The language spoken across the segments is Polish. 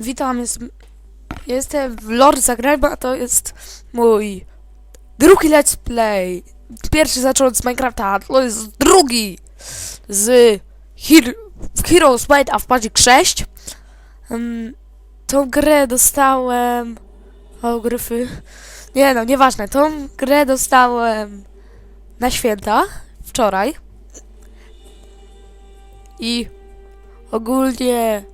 Witam, jest, jestem w Lord Zagrajba, a to jest mój drugi let's play. Pierwszy zacząłem z Minecrafta, a to jest drugi z Hero, Heroes Made of Magic 6. Um, tą grę dostałem... O, gryfy. Nie no, nieważne. Tą grę dostałem na święta, wczoraj. I ogólnie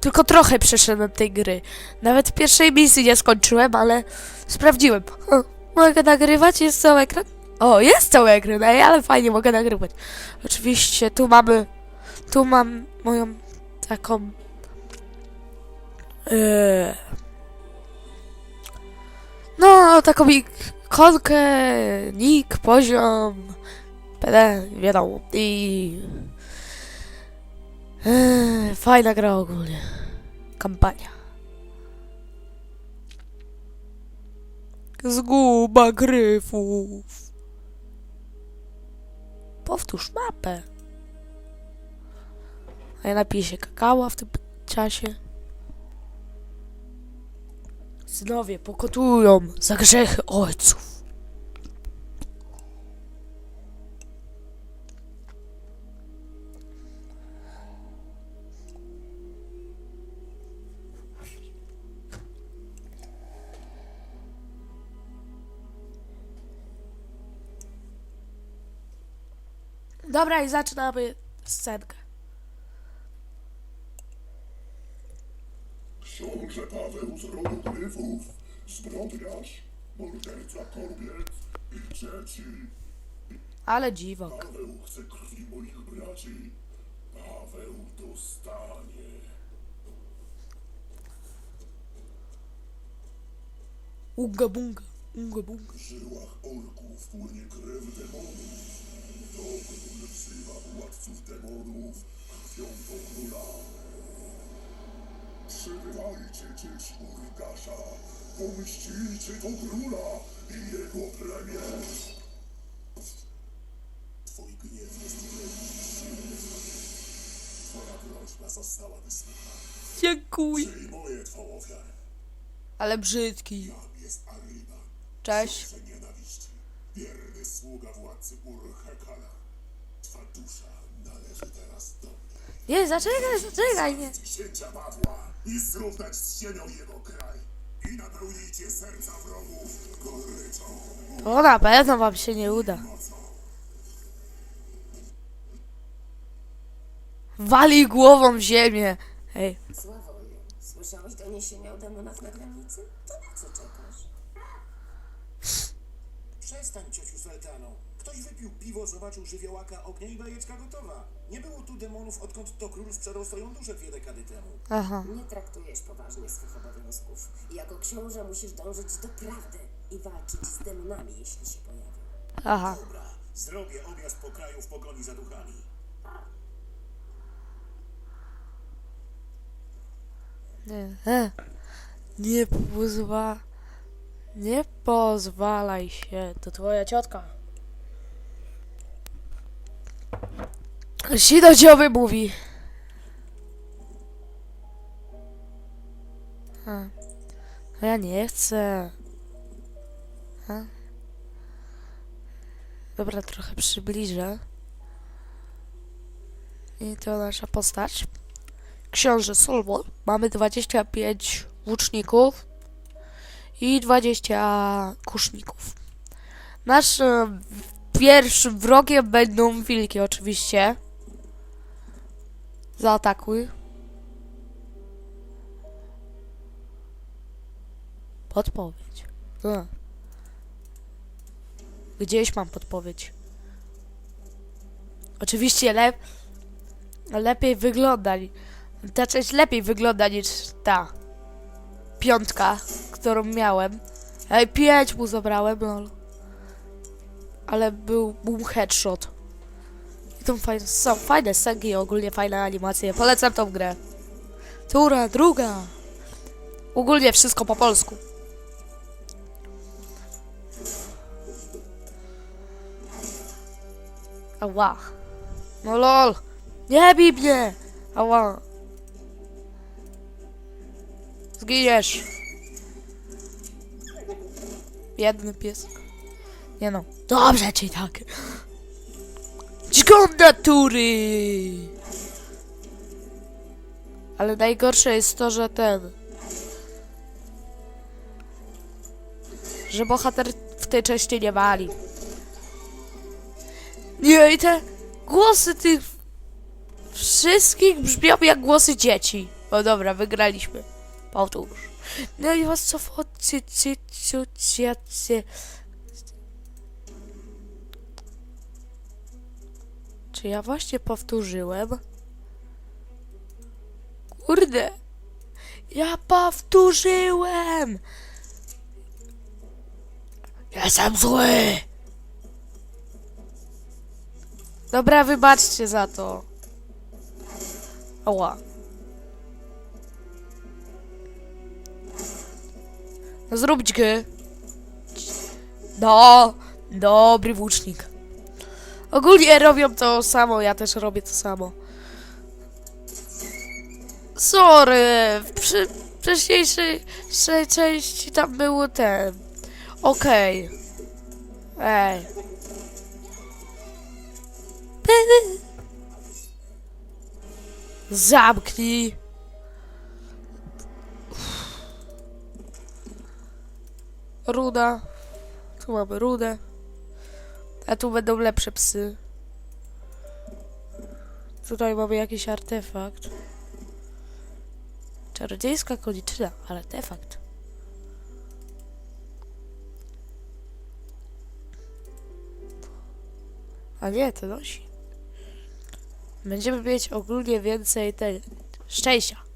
tylko trochę przeszedłem tej gry. Nawet pierwszej misji nie skończyłem, ale sprawdziłem. O, mogę nagrywać? Jest cały ekran? O, jest cały ekran, ej, ale fajnie mogę nagrywać. Oczywiście, tu mamy... Tu mam moją taką... Yy, no, taką ikonkę, nick, poziom, PD, wiadomo. I... Eee, fajna gra ogólnie. Kampania. Zguba gryfów. Powtórz mapę. A ja napiszę kakała w tym czasie. Synowie pokotują za grzechy ojców. Dobra, i zaczynamy scenkę. Książę Paweł z rodu Gryfów, zbrodniarz, morderca kobiet i dzieci. Ale dziwok. Paweł chce krwi moich braci. Paweł dostanie. Unga bunga, unga bunga. W żyłach orków płynie krew demonów. Doktor wzywa władców demonów krwią do króla. Przybywajcie, dzieci Urgasza, pomścicie do króla i jego plemię. Twój gniew jest silny. Twoja groźba została wysłuchana. Dziękuję. Przyjmuję twą ofiarę. Ale brzydki. Tam jest Arriba. Cześć. Nienawiści. Wierny sługa władcy Urhekana. Twa dusza należy teraz do mnie. Nie, zaczekaj, zaczekaj, nie. Księcia Pawła i zrównać z ziemią jego kraj. I napełnijcie serca wrogów goryczą. To na pewno wam się nie uda. Wali głową w ziemię. Ej, Sławoju, słyszałeś doniesienia o demonach na granicy? To na co czekasz? Przestań, ciociu Sultano. Ktoś wypił piwo, zobaczył żywiołaka ognia i bajeczka gotowa. Nie było tu demonów, odkąd to król sprzedał swoją duszę dwie dekady temu. aha. Nie traktujesz poważnie swych obowiązków. Jako książę musisz dążyć do prawdy i walczyć z demonami, jeśli się pojawią. Aha. Dobra, zrobię objazd po kraju w pogoni za duchami. Nie, e. nie pozwa... Nie pozwalaj się, to twoja ciotka. Sidodziowy mówi. A. No ja nie chcę. A. Dobra, trochę przybliżę. I to nasza postać. Książę Solwol. Mamy 25 łuczników i 20 kuszników. Naszym pierwszym wrogiem będą wilki oczywiście. Zaatakuj. Podpowiedź. A. Gdzieś mam podpowiedź. Oczywiście lep lepiej wygląda. Ta część lepiej wygląda niż ta piątka, którą miałem. Ej, pięć mu zabrałem, lol. Ale był boom headshot. I to fajne, są fajne scenki i ogólnie fajne animacje. Polecam tą grę. Tura, druga. Ogólnie wszystko po polsku. Ała. No lol. Nie bij mnie. Ała. Zginiesz. Biedny pies. Nie no. Dobrze ci tak. Dźgom natury! Ale najgorsze jest to, że ten... Że bohater w tej części nie wali. Nie, i te głosy tych wszystkich brzmią jak głosy dzieci. O dobra, wygraliśmy. Powtórz. No i was co focie, cie, cie, cie, cie. Czy ja właśnie powtórzyłem? Kurde. Ja powtórzyłem! Jestem zły! Dobra, wybaczcie za to. Ała. Zrób dźgę. No, dobry włócznik. Ogólnie robią to samo, ja też robię to samo. Sorry, w przy, wcześniejszej szej części tam było ten. Okej. Ej. Zamknij. Ruda. Tu mamy rudę. A tu będą lepsze psy. Tutaj mamy jakiś artefakt. Czarodziejska koniczyna, artefakt. A nie, to nosi. Będziemy mieć ogólnie więcej te szczęścia.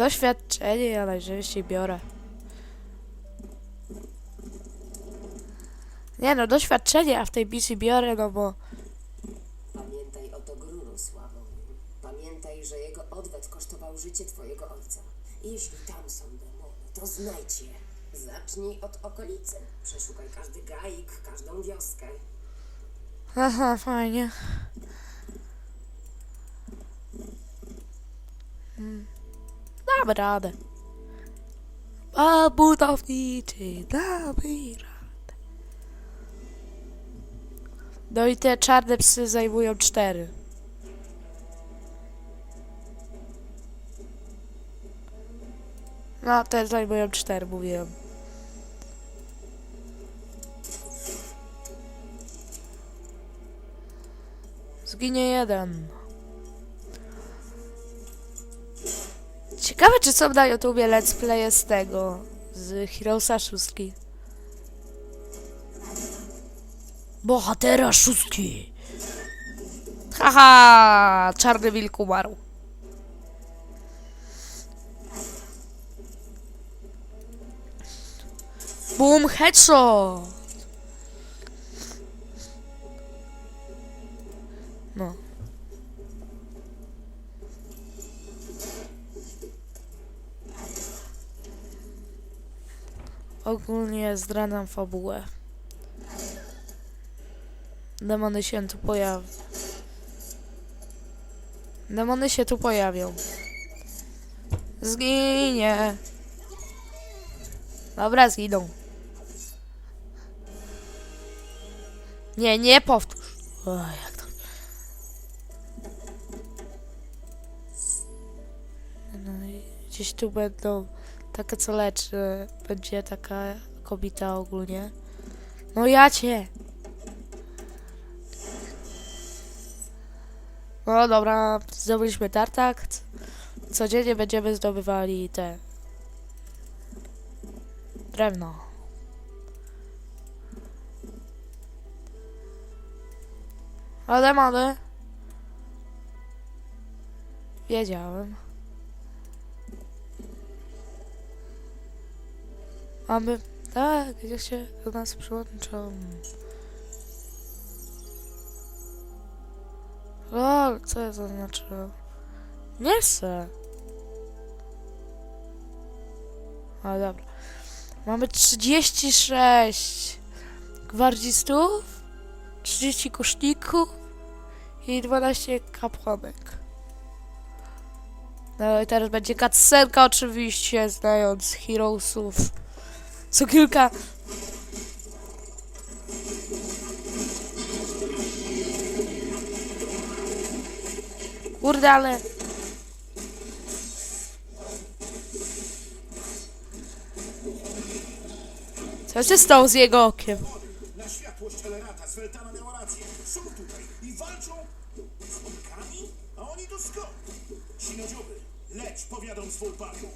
Doświadczenie ja najczęściej biorę. Nie no, doświadczenie, a w tej misji biorę, no bo... Pamiętaj o Togruru, Sławomir. Pamiętaj, że jego odwet kosztował życie twojego ojca. Jeśli tam są demony, to znajdź je. Zacznij od okolicy. Przeszukaj każdy gaik, każdą wioskę. Aha, fajnie. Mm. Damy. A budowniczy, damy radę. No i te czarne psy zajmują cztery. No, te zajmują cztery, mówiłem. Zginie jeden. Ciekawe, czy są na YouTubie let's play z tego, z Heroesa szóstki. Bohatera szóstki. Haha, czarny wilk umarł. Boom, headshot. Ogólnie zdradzam fabułę. Demony się tu pojawią. Demony się tu pojawią. Zginie. Dobra, zginą. Nie, nie powtórz. O, jak to... No gdzieś tu będą takie co leczy. Będzie taka kobieta ogólnie. No ja cię. No dobra, zdobyliśmy tartak. Codziennie będziemy zdobywali te drewno. Ale mamy. Wiedziałem. Mamy. Tak, gdzie się do nas przyłączą. Lol, co ja zaznaczyłem? Chcę. Ale dobra. Mamy 36 gwardzistów, 30 kuszników i 12 kapłanek. No i teraz będzie cutscenka oczywiście, znając Heroesów. Co kilka... Kurde, ale... Co się stało z jego okiem? Na światłość Elerata Sveltana miała rację. Są tutaj i walczą z orkami? A oni to skąd? Sinodzioby, leć, powiadom swą panią.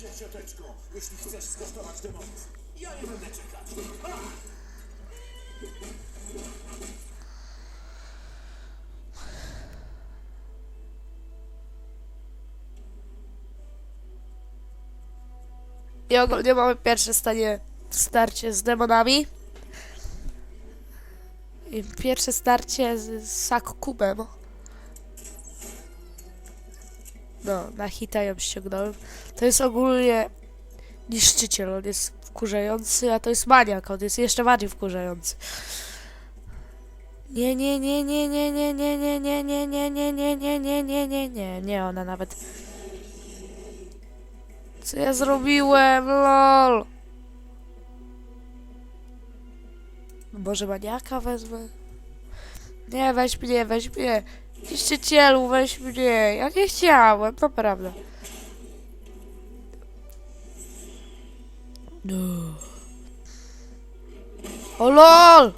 Się, cioteczko, jeśli chcesz skosztować demonów. Ja nie będę czekać. Ha! I ogólnie mamy pierwsze stanie starcie z demonami. I pierwsze starcie z Sakubem. No, na hita ją ściągnąłem. To jest ogólnie niszczyciel, on jest wkurzający, a to jest maniak, on jest jeszcze bardziej wkurzający. Nie, nie, nie, nie, nie, nie, nie, nie, nie, nie, nie, nie, nie, nie, nie, nie, nie, nie, nie, ona nawet co ja zrobiłem? LOL! Może maniaka wezmę? Nie, weź mnie, weź mnie. Niszczycielu, weź mnie. Ja nie chciałem, to prawda. No. O LOL!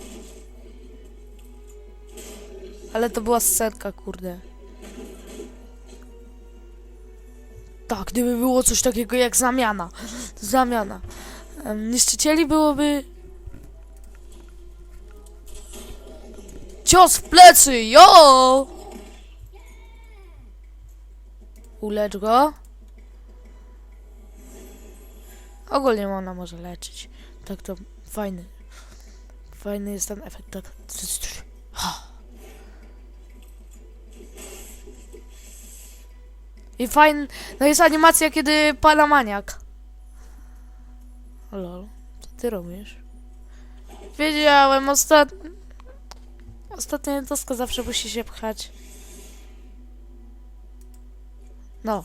Ale to była scenka, kurde. Tak, gdyby było coś takiego jak zamiana. Zamiana. Em, Niszczycieli byłoby... Cios w plecy, jo! Ulecz go. Ogólnie ona może leczyć. Tak to fajny. Fajny jest ten efekt. Tak. I fajna no jest animacja, kiedy pada maniak. Lol, co ty robisz? Wiedziałem, ostat... Ostatnia jednostka zawsze musi się pchać. No.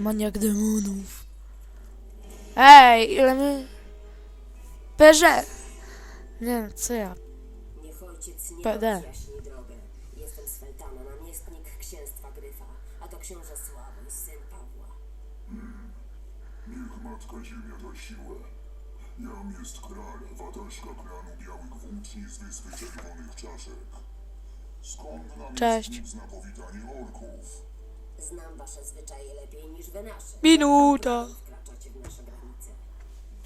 Maniak demonów. Ej, ile my... Perze! Nie wiem, co ja... Niech ojciec nie PD. drogę. Jestem Sveltana, namiestnik księstwa Gryfa, a to książę Sławy, syn Pawła. Niech Matka Ziemia da siłę. Jam jest kral, wataszka klanu Białych Włóczni z Wyspy Czerwonych Czaszek. Skąd nam Cześć. jest nic na powitanie orków? Znam wasze zwyczaje lepiej niż wy nasze. Minuta. Wkraczacie w nasze granice.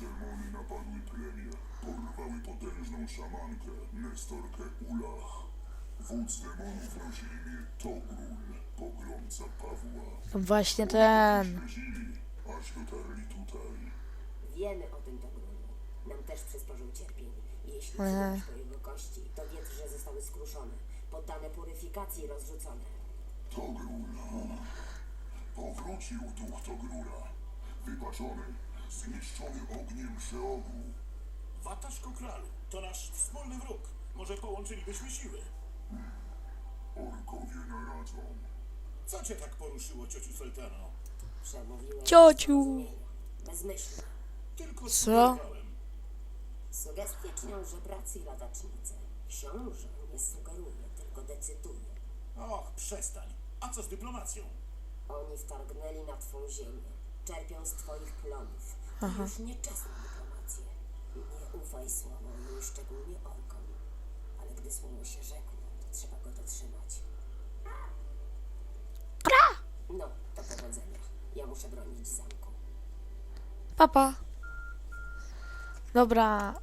Demony napadły plemię, porwały potężną szamankę, Nestorkę Ulach. Wódz demonów nosi imię Togrul, pogromca Pawła. Właśnie ten. Śledzili, aż dotarli tutaj. Wiemy o tym Togrulu. Nam też przysporzył cierpień. Jeśli Aha. przyjdziesz po jego kości, to wiedz, że zostały skruszone, poddane puryfikacji rozrzucone. Togrul. Powrócił duch Togrula. Wypaczony, zniszczony ogniem Szeogu. Wataszko kralu, to nasz wspólny wróg. Może połączylibyśmy siły. Orkowie naradzą. Co cię tak poruszyło, ciociu Sveltano? Przemówiłem Ciociu. Bezmyślnie. Tylko Co? sugerowałem. Sugestie czynią żebracy i ladacznicy. Książę nie sugeruje, Och, przestań. A co z dyplomacją? Oni wtargnęli na twą ziemię, czerpią z twoich plonów. To już nie czas na dyplomację. Nie ufaj słowu i szczególnie orkom. Ale gdy słowo się rzekło, to trzeba go dotrzymać. No, to powodzenia. Ja muszę bronić zamku. Papa. Dobra.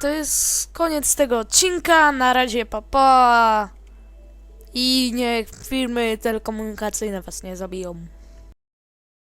To jest koniec tego odcinka. Na razie papa. I niech firmy telekomunikacyjne was nie zabiją.